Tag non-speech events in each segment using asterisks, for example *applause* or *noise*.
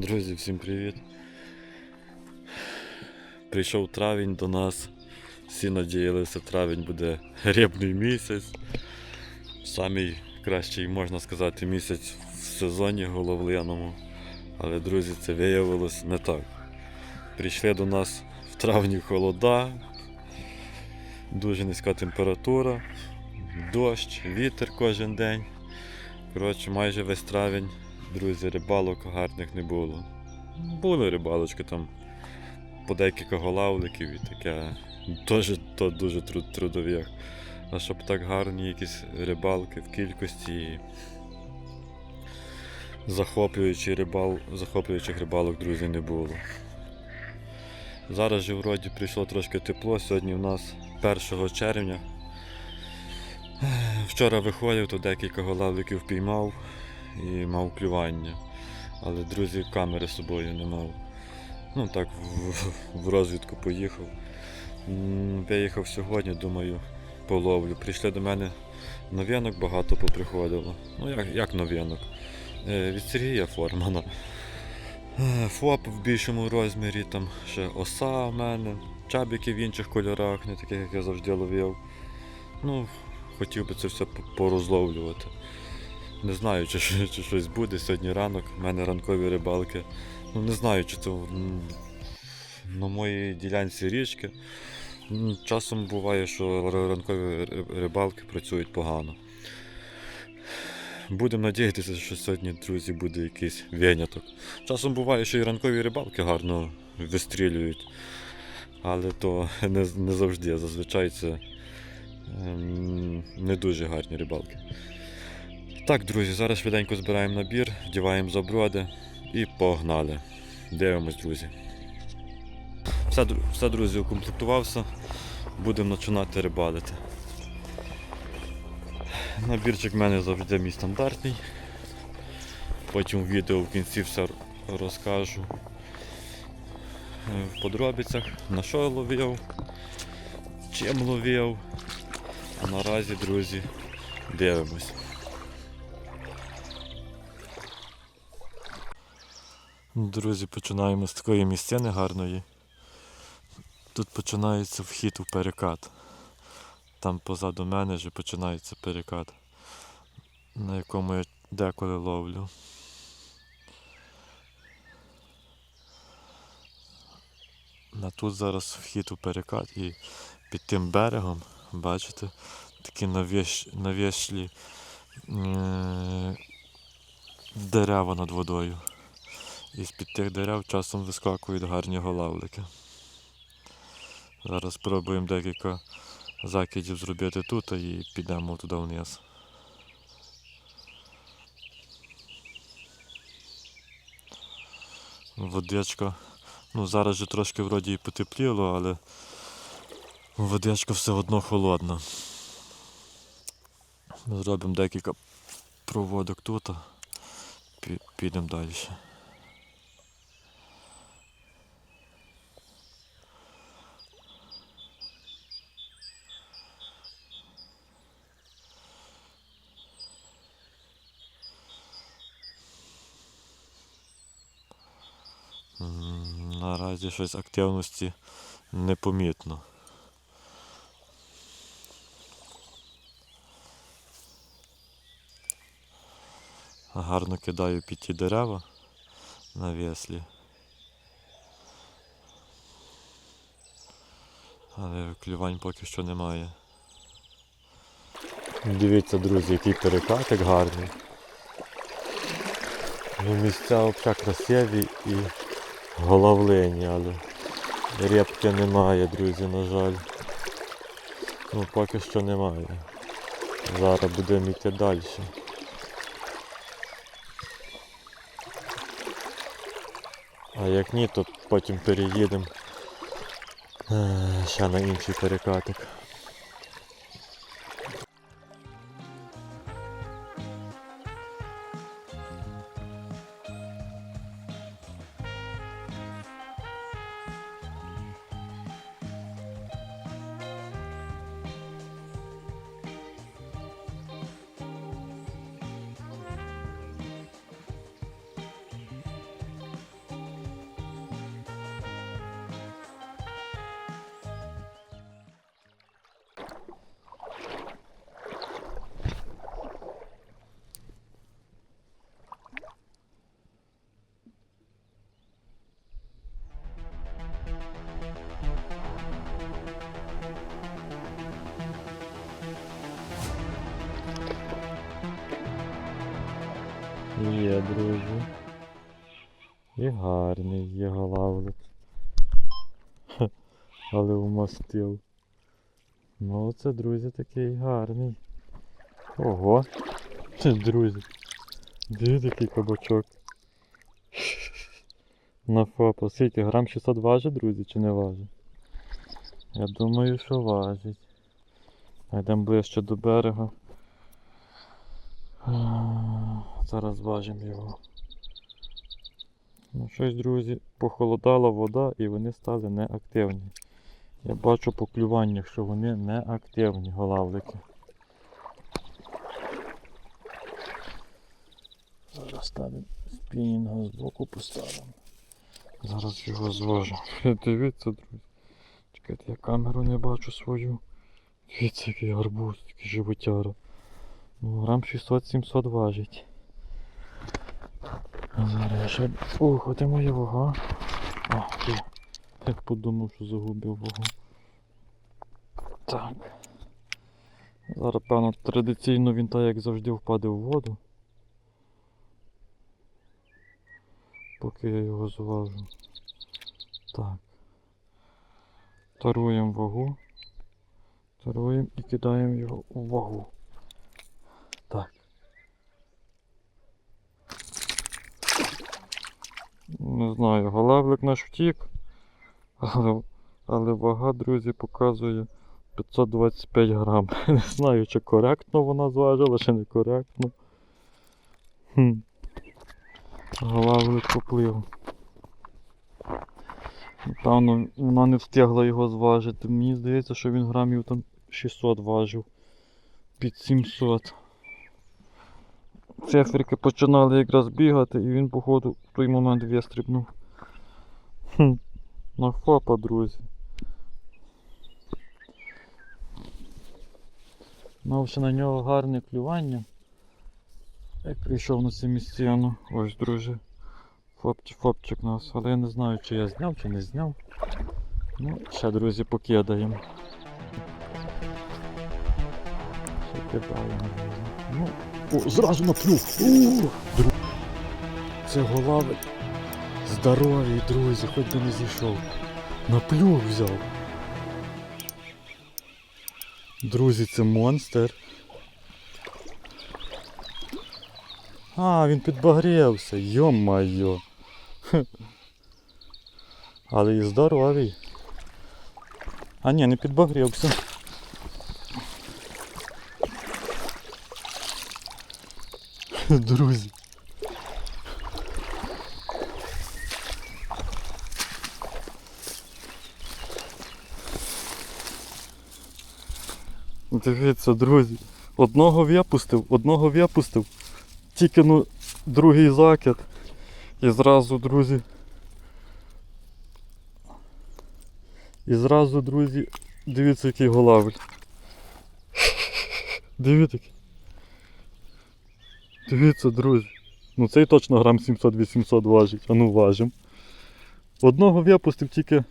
Друзі, всім привіт. Прийшов травень до нас. Всі надіялися, травень буде рибний місяць. Самий кращий, можна сказати, місяць в сезоні головляному. Але, друзі, це виявилось не так. Прийшли до нас в травні холода, дуже низька температура, дощ, вітер кожен день. Коротше, майже весь травень, друзі, рибалок гарних не було. Були рибалочки там по декілька голавликів і таке. Теж то дуже труд, трудові. А щоб так гарні якісь рибалки в кількості і захоплюючи рибал, захоплюючих рибалок, друзі, не було. Зараз же вроді прийшло трошки тепло, сьогодні в нас 1 червня. Вчора виходив, то декілька голавликів піймав і мав клювання. Але, друзі, камери з собою не мав. Ну так, в, в розвідку поїхав. М, Виїхав сьогодні, думаю, половлю. Прийшли до мене новинок, багато поприходило. Ну як, як новинок? Е, від Сергія Формана. Е, ФОП в більшому розмірі, там ще оса в мене, чабіки в інших кольорах, не таких, як я завжди ловив. Ну, хотів би це все порозловлювати. Не знаю, чи, чи щось буде сьогодні ранок. У мене ранкові рибалки. Ну не знаю, чи це на моїй ділянці річки. Часом буває, що ранкові рибалки працюють погано. Будемо надіятися, що сьогодні, друзі, буде якийсь виняток. Часом буває, що і ранкові рибалки гарно вистрілюють. Але то не, не завжди. Зазвичай це ем, не дуже гарні рибалки. Так, друзі, зараз швиденько збираємо набір, вдіваємо заброди і погнали. Дивимось, друзі. Все, все друзі, укомплектувався. Будемо починати рибалити. Набірчик в мене завжди мій стандартний. Потім відео в кінці все розкажу. Е, В подробицях на що ловив, чим ловив. А наразі, друзі, дивимось. Друзі, починаємо з такої місцини гарної. Тут починається вхід у перекат. Там позаду мене вже починається перекат, на якому я деколи ловлю. А тут зараз вхід у перекат і під тим берегом, бачите, такі навіш... навішлі е... дерева над водою. І з-під тих дерев часом вискакують гарні голавлики. Зараз спробуємо декілька закидів зробити тут і підемо туди вниз. Водичка. Ну зараз же трошки вроді і потепліло, але водичка все одно холодна. Зробимо декілька проводок тут, підемо далі. Наразі щось активності непомітно. Гарно кидаю під ті дерева на веслі. Але клювань поки що немає. Дивіться, друзі, який перекатик гарний. Ну, місця взагалі красиві і головлені, але репки немає, друзі, на жаль. Ну, поки що немає. Зараз будемо йти далі. А як ні, то потім переїдемо е, ще на інший перекатик. Є, друзі. І гарний є голавлик. Але вмастив. Ну це, друзі, такий гарний. Ого. Друзі. Дивіться, який кабачок. На фопа. Скільки? Грам 600 важить, друзі, чи не важить? Я думаю, що важить. Йдемо ближче до берега. Зараз важимо його. Ну щось, друзі, похолодала вода і вони стали неактивні. Я бачу по клюваннях, що вони неактивні голавлики. Зараз ставимо спінінга з боку поставимо. Зараз його зважу. *laughs* Дивіться, друзі. Чекайте, я камеру не бачу свою. Дивіться, який гарбуз, який животяра. Ну, грам 600-700 важить. А зараз я ще. Ух, оте моя вага. А, ти. Як подумав, що загубив вагу. Так. Зараз, певно, традиційно він так, як завжди, впаде в воду. Поки я його зважу. Так. Таруємо вагу. Таруємо і кидаємо його у вагу. Так. Не знаю, голавлик наш втік, але, але вага, друзі, показує 525 грам. *laughs* Не знаю, чи коректно вона зважила, чи не коректно. Хм. Голавлик поплив. Напевно, вона не встигла його зважити. Мені здається, що він грамів там 600 важив. Під 700. Циферки починали якраз бігати і він, походу, в той момент вистрибнув. Хм. На фапа, друзі. Мав ще на нього гарне клювання. Як прийшов на цю місцину. Ось, друзі. Фопчик, фопчик нас. Але я не знаю, чи я зняв, чи не зняв. Ну, ще, друзі, покидаємо. Ще кидаємо. Ну, о, зразу на плюх. Дру... Це голавик. Здоровий, друзі, хоч би не зійшов. На плюх взяв. Друзі, це монстр. А, він підбагрівся, йо-майо. *laughs* Але і здоровий. А ні, не підбагрівся. *laughs* Друзі. Дивіться, друзі. Одного випустив, одного випустив. Тільки ну другий закид. І зразу, друзі. І зразу, друзі, дивіться, який голавль. Дивіться. Дивіться, друзі. Ну цей точно грам 700-800 важить, а ну важим. Одного випустив, тільки.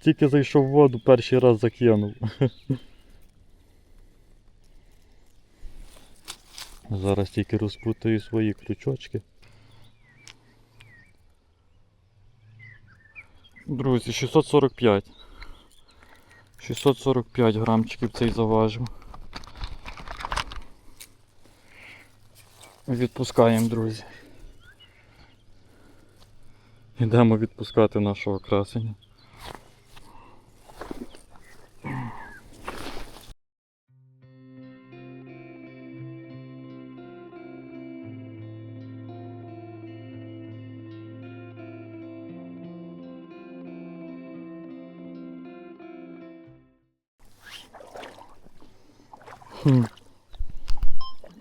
Тільки зайшов в воду, перший раз закинув. *laughs* Зараз тільки розпутаю свої крючочки. Друзі, 645. 645 грамчиків цей заважив. Відпускаємо, друзі. Йдемо відпускати нашого красення.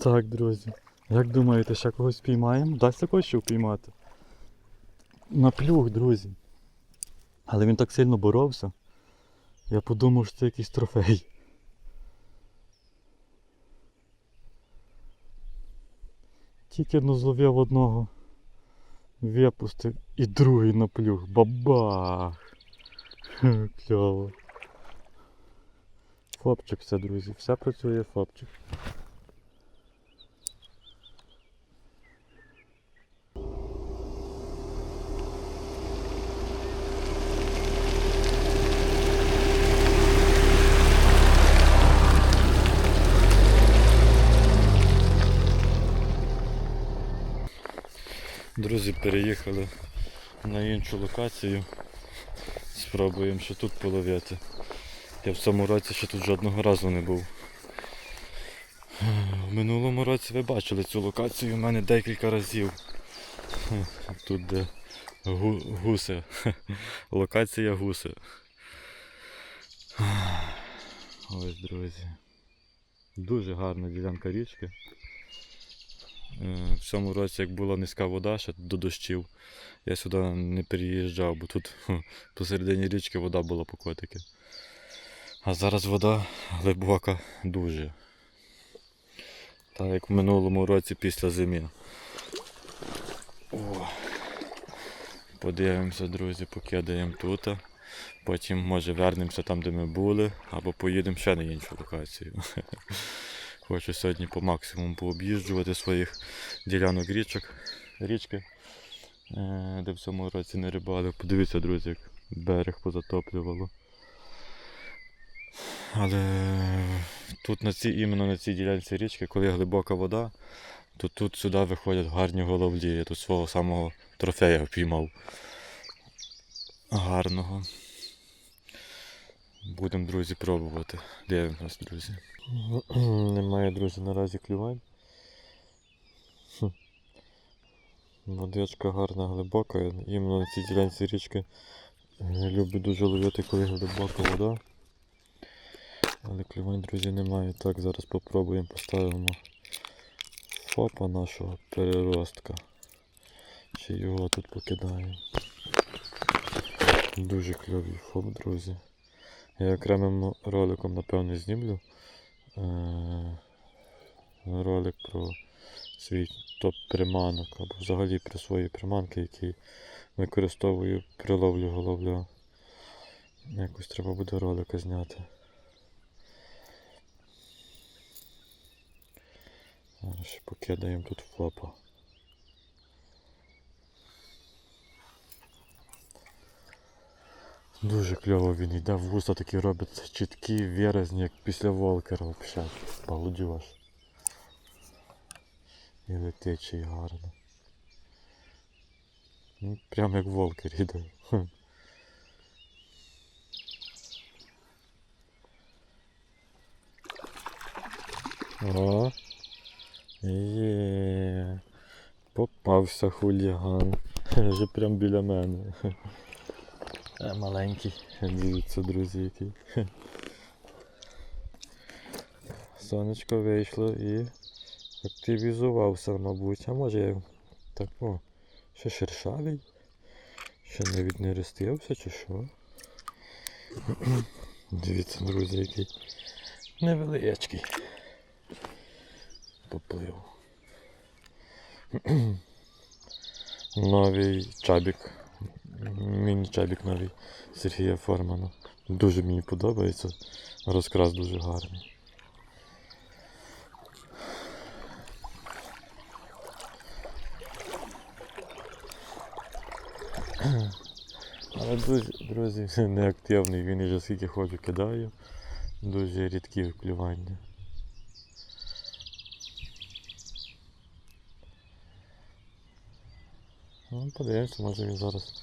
Так, друзі. Як думаєте, ще когось піймаємо? Дасться когось ще впіймати? На плюх, друзі. Але він так сильно боровся. Я подумав, що це якийсь трофей. Тільки ну зловив одного. Випустив і другий на плюх. Бабах! *laughs* Кльово. Фопчик все, друзі, все працює фопчик. Друзі, переїхали на іншу локацію. Спробуємо ще тут половити. Я в цьому році ще тут жодного разу не був. В минулому році ви бачили цю локацію у мене декілька разів. Тут де гу- гуси. Локація гуси. Ось, друзі. Дуже гарна ділянка річки. Е, В цьому році, як була низька вода ще до дощів, я сюди не переїжджав, бо тут посередині річки вода була по котики. А зараз вода глибока дуже. Так як в минулому році після зими. О. Подивимося, друзі, покидаємо тут. Потім може вернемося там, де ми були, або поїдемо ще на іншу локацію. *laughs* Хочу сьогодні по максимуму пооб'їжджувати своїх ділянок річок, річки, е, де в цьому році не рибали. Подивіться, друзі, як берег позатоплювало. Але тут на цій, іменно на цій ділянці річки, коли глибока вода, то тут сюди виходять гарні головлі. Я тут свого самого трофея впіймав. Гарного. Будемо, друзі, пробувати. Дивимось, друзі. *clears throat* Немає, друзі, наразі клювань. Водичка гарна, глибока. Іменно на цій ділянці річки е, люблю дуже ловити, коли глибока вода. Але клювань, друзі, немає. Так, зараз попробуємо поставимо фопа нашого переростка. Чи його тут покидаємо. Дуже кльовий фоп, друзі. Я окремим роликом, напевно, знімлю е- ролик про свій топ приманок або взагалі про свої приманки, які використовую при ловлі головля. Якось треба буде ролика зняти. Зараз покидаємо тут флопа. Дуже кльово він йде, вуса такі робить чіткі, виразні, як після волкера взагалі. Балдюж. І летичий гарно. Ну, прям як волкер іде. О, є. Попався хуліган. *laughs* Вже прям біля мене. Е, Маленький. Дивіться, друзі, який. *laughs* Сонечко вийшло і активізувався, мабуть. А може я так о, ще шершавий? Ще навіть не розтився чи що? *clears throat* Дивіться, друзі, який невеличкий. Поплив. *clears throat* Новий чабік. Міні-чабік новий Сергія Формана. Дуже мені подобається. Розкрас дуже гарний. Але друзі, друзі, неактивний, він вже скільки хочу кидаю. Дуже рідкі клювання. Ну, подивимося, може він зараз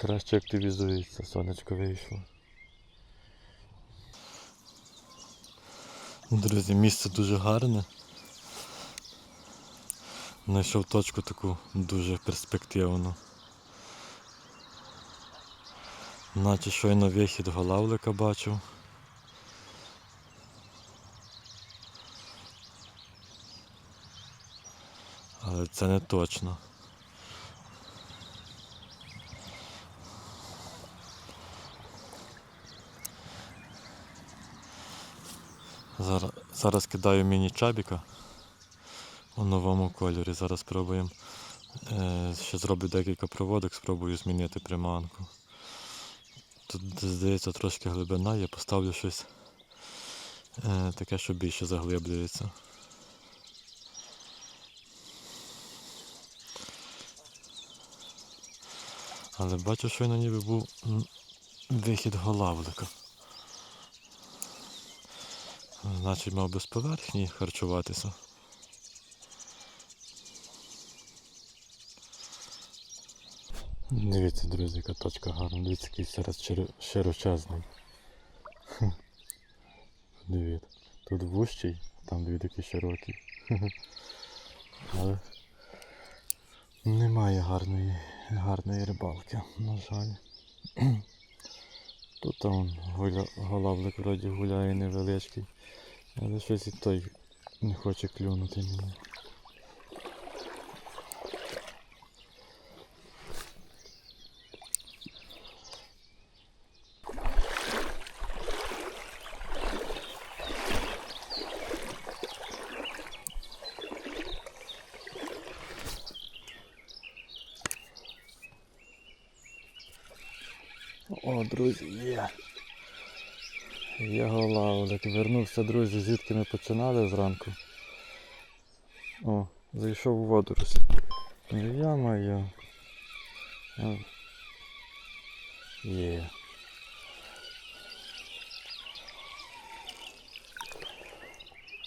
краще активізується, сонечко вийшло. Друзі, місце дуже гарне. Знайшов точку таку дуже перспективну. Наче щойно вихід голавлика бачив. Але це не точно. Зараз, зараз кидаю міні-чабіка у новому кольорі. Зараз спробуємо. Е, ще зроблю декілька проводок, спробую змінити приманку. Тут здається трошки глибина, я поставлю щось е, таке, що більше заглиблюється. Але бачу, що ніби був вихід голавлика. Значить мав без поверхні харчуватися. Дивіться, друзі, яка точка гарна. Дивіться, який зараз широчезний. Дивіться. Тут вущий, там дивіться, який широкий. Але немає гарної, гарної рибалки, на жаль. Тут гуля, голавлик вроді гуляє невеличкий. Але щось і той не хоче клюнути мені. О, друзі, є. Є голавлик. Вернувся, друзі, звідки ми починали зранку. О, зайшов у водоросі. Ну я моя. Є.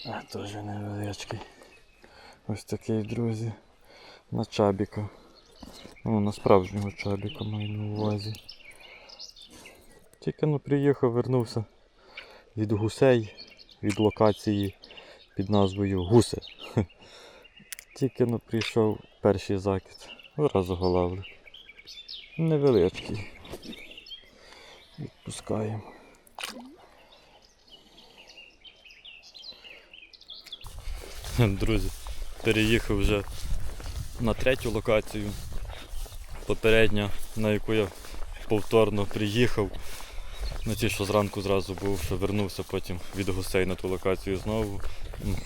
А, теж невеличкий. Ось такий, друзі. На чабіка. Ну, на справжнього чабіка маю на увазі. Тільки ну приїхав, вернувся від гусей, від локації під назвою Гусе. *laughs* Тільки ну прийшов перший закид. Одразу голавлю. Невеличкий. Відпускаємо. Друзі, переїхав вже на третю локацію. Попередня, на яку я повторно приїхав. Ну ті, що зранку зразу був, що вернувся потім від гусей на ту локацію знову.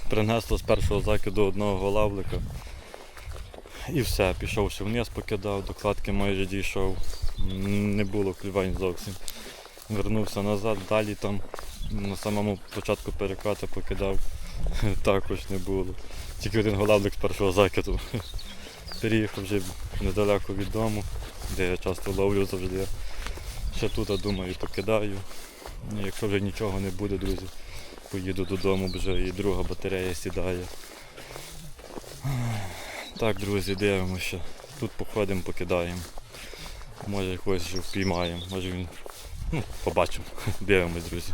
Принесло з першого закиду одного голавлика. І все, пішов ще вниз, покидав, до кладки майже дійшов. Не було клювань зовсім. Вернувся назад, далі там на самому початку переката покидав. *laughs* Також не було. Тільки один голавлик з першого закиду. *laughs* Переїхав вже недалеко від дому, де я часто ловлю завжди. Ще тут, думаю, покидаю. Ну, Якщо вже нічого не буде, друзі, поїду додому, бо вже і друга батарея сідає. Так, друзі, дивимося. Тут походимо, покидаємо. Може когось вже впіймаємо, може він. Ну, побачимо. *laughs* Дивимось, друзі.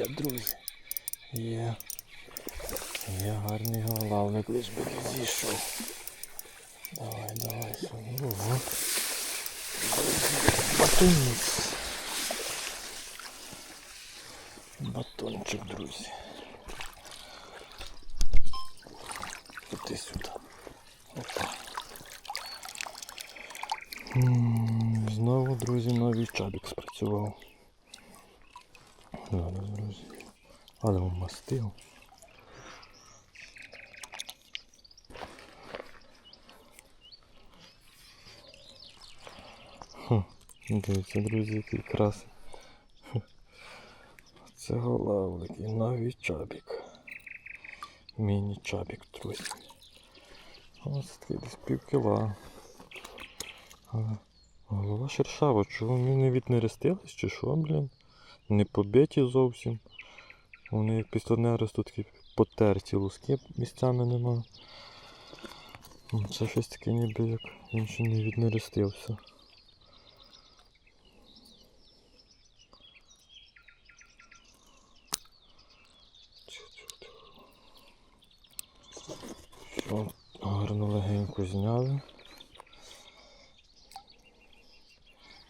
Є, друзі. Є. Є гарний голавник, лиш би не зійшов. Давай, давай. Ого. Батонець. Батончик, друзі. Іди сюди. Дивіться, друзі, який красий. Хм. Це голавлик і новий чабік. Міні-чабік, друзі. Ось такий десь пів кіла. Голова шершава, чого вони не віднерестились чи що, блін? Не побиті зовсім. Вони як після нересту такі потерті луски місцями нема. Це щось таке ніби як він ще не віднерестився. Все, гарно легенько зняли.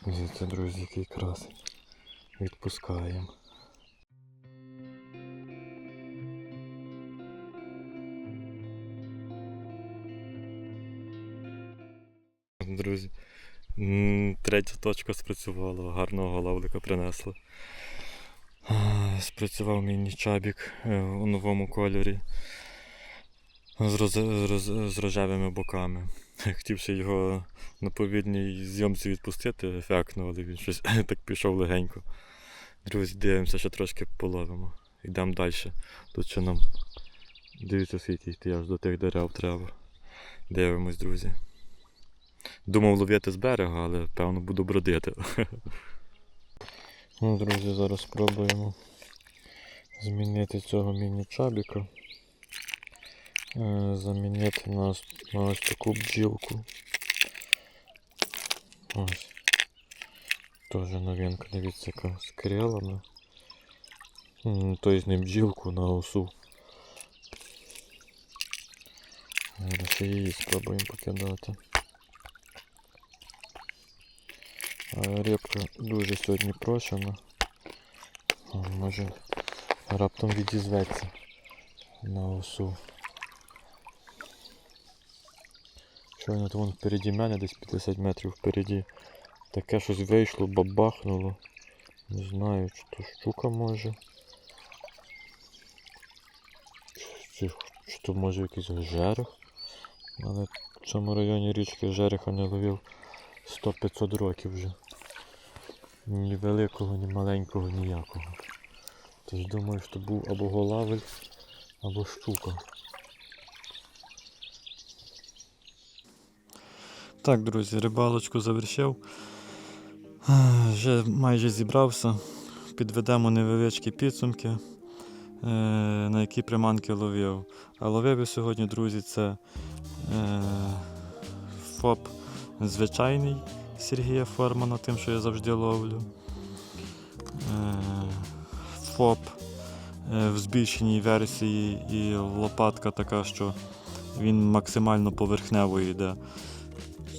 Дивіться, друзі, який красень. Відпускаємо. Друзі, третя точка спрацювала, гарного лавлика принесла. Спрацював мій чабік е, у новому кольорі з, роз, роз, з рожевими боками. *laughs* Хотів ще його на повільній зйомці відпустити ефектно, але він щось *laughs* так пішов легенько. Друзі, дивимося, що трошки половимо. Йдемо далі. Тут ще нам дивіться, скільки йти аж до тих дерев треба. Дивимось, друзі. Думав ловити з берега, але певно буду бродити. *laughs* Ну, друзі, зараз спробуємо змінити цього міні-чабіка. Е, Замінити на, ось- на ось таку бджілку. Ось. Тоже новинка, дивіться, яка з крилами. М, Тобто не бджілку на осу. Зараз ще її спробуємо покидати. А рибка дуже сьогодні прошена. О, Може раптом відізветься на осу. Щойно то вон впереді мене, десь 50 метрів впереді. Таке щось вийшло, бабахнуло. Не знаю, чи то щука може. Чи, чи то може якийсь жерех. Але в цьому районі річки жереха не ловив 100-500 років вже. Ні великого, ні маленького, ніякого. Тож думаю, що був або голавель, або щука. Так, друзі, рибалочку завершив. Е, Вже майже зібрався. Підведемо невеличкі підсумки, е, на які приманки ловив. А ловив я сьогодні, друзі, це е, ФОП звичайний Сергія Формана, тим, що я завжди ловлю. ФОП в збільшеній версії і лопатка така, що він максимально поверхнево йде.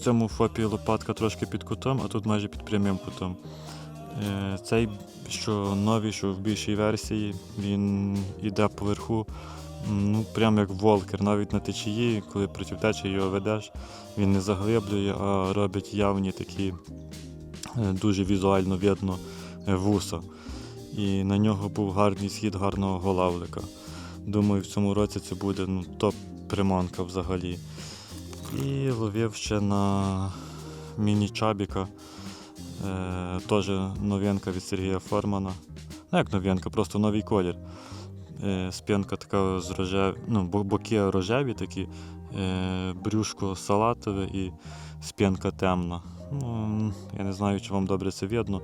В цьому ФОПі лопатка трошки під кутом, а тут майже під прямим кутом. Е, Цей, що новий, що в більшій версії, він йде поверху, ну, прям як волкер, навіть на течії, коли проти течії його ведеш, він не заглиблює, а робить явні такі е, дуже візуально видно е, вуса. І на нього був гарний схід гарного голавлика. Думаю, в цьому році це буде ну, топ-приманка взагалі. І ловив ще на міні-чабіка. Е, теж новинка від Сергія Формана. Ну як новинка, просто новий колір. Е, спинка така з рожев... ну, боки рожеві такі, е, брюшко салатове і спинка темна. Ну, я не знаю, чи вам добре це видно.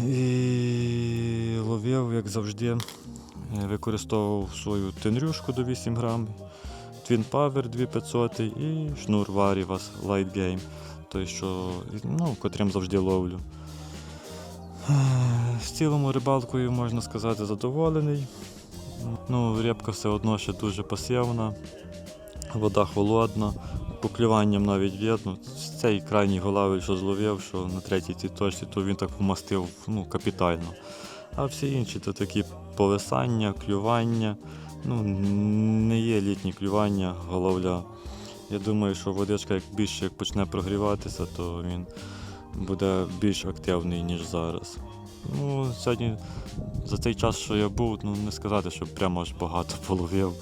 І ловив, як завжди, е, використовував свою тенрюшку до 8 грам, Twin Power 2500 і шнур Varivas Light Game, той, що, ну, котрим завжди ловлю. З цілому рибалкою, можна сказати, задоволений. Ну, рибка все одно ще дуже пасивна, вода холодна, поклюванням навіть видно. Цей крайній голавель, що зловив, що на третій цій точці, то він так вмастив ну, капітально. А всі інші то такі повисання, клювання. Ну, не є літні клювання, головля. Я думаю, що водичка як більше як почне прогріватися, то він буде більш активний, ніж зараз. Ну, сьогодні за цей час, що я був, ну не сказати, що прямо аж багато *laughs* половив.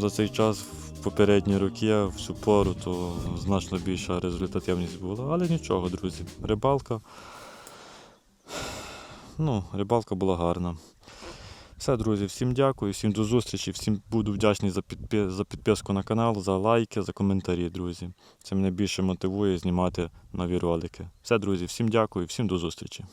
За цей час в попередні роки, в цю пору, то значно більша результативність була. Але нічого, друзі. Рибалка. Ну, рибалка була гарна. Все, друзі, всім дякую, всім до зустрічі, всім буду вдячний за, підпи... за підписку на канал, за лайки, за коментарі, друзі. Це мене більше мотивує знімати нові ролики. Все, друзі, всім дякую, всім до зустрічі.